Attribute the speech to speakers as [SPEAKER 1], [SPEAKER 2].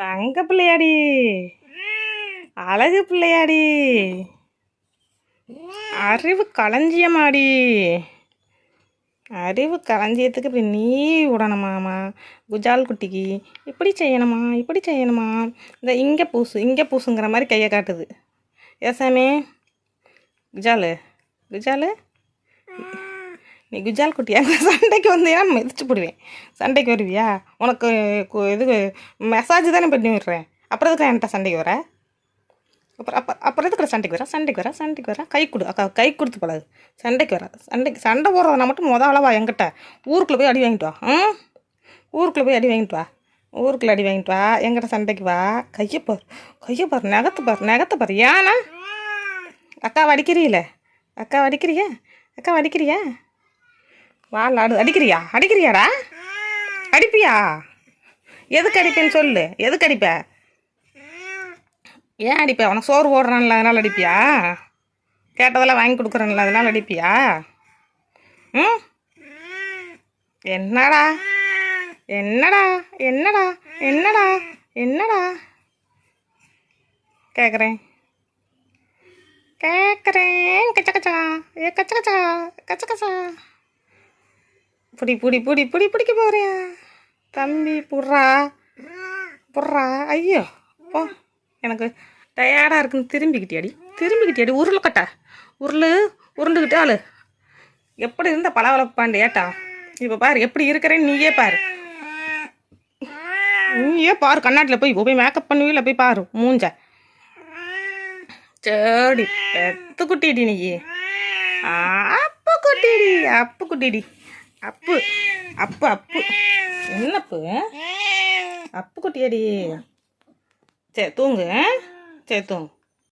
[SPEAKER 1] தங்க பிள்ளையாடி. அழகு பிள்ளையாடி. அறிவு களஞ்சியமாடி. அறிவு களஞ்சியத்துக்கு இப்படி நீ விடணுமாமா குஜால் குட்டிக்கு இப்படி செய்யணுமா இப்படி செய்யணுமா? இந்த இங்கே பூசு இங்கே பூசுங்கிற மாதிரி கையை காட்டுது. ஏசாமே குஜாலு குஜாலு. நீ குஜால் குட்டியா சண்டைக்கு வந்தீங்கன்னா மிதிச்சு போடுவேன். சண்டைக்கு வருவியா? உனக்கு இது மெசேஜ் தானே பண்ணி விடுறேன் அப்புறம் எதுக்கு என்கிட்ட சண்டைக்கு வர? அப்புறம் அப்போ அப்புறம் எதுக்கு சண்டைக்கு வர? சண்டைக்கு வர சண்டைக்கு வர. கை கொடு அக்கா கை கொடுத்து பழகு. சண்டைக்கு வர சண்டைக்கு சண்டை போடுறதுனா மட்டும் மொதல் அளவா என்கிட்ட. ஊருக்குள்ளே போய் அடி வாங்கிட்டு வா ம் ஊருக்குள்ளே போய் அடி வாங்கிட்டு வா. ஊருக்குள்ளே அடி வாங்கிட்டு வா. எங்கிட்ட சண்டைக்கு வா. கையை பார் கையை பார் நகத்து பார் நகத்தை பார். ஏன்னா அக்கா அடிக்கிறீல அக்கா வடிக்கிறியா? அக்கா வடிக்கிறியா? வா லாடு அடிக்கிறியா? அடிக்கிறியாடா? அடிப்பியா? எதுக்கு அடிப்பேன்னு சொல்லு. எதுக்கு அடிப்ப? ஏன் அடிப்ப? உனக்கு சோறு போடுறான்ல அதனால அடிப்பியா? கேட்டதெல்லாம் வாங்கி கொடுக்குறேன்ல அதனால அடிப்பியா? ம்? என்னடா? என்னடா? என்னடா? என்னடா? என்னடா? கேட்குறேன் கேட்குறேன் கச்ச கச்சா. ஏ கச்ச கச்சா. கச்ச கச்சா. புடி புடி புடி புடி பிடிக்க போறியா? தம்பி புட்றா புட்றா. ஐயோ போ. எனக்கு டயர்டாக இருக்குன்னு திரும்பிக்கிட்டியாடி? திரும்பிக்கிட்டியாடி? உருளைக்கட்டா. உருளு உருண்டுக்கிட்டு ஆளு. எப்படி இருந்த பளபளப்பாண்டு ஏட்டா? இப்போ பாரு எப்படி இருக்கிறேன்னு நீயே பாரு. நீயே பாரு கண்ணாடியில் போய் போய் மேக்கப் பண்ணுவீல போய் பாரு மூஞ்ச. சரி பெத்து குட்டிடி நீ. அப்போ குட்டிடி அப்போ குட்டிடி அப்பு அப்பு அப்பு. என்னப்பு? அப்பு குட்டியடி. சரி தூங்கு? சரி தூங்கு.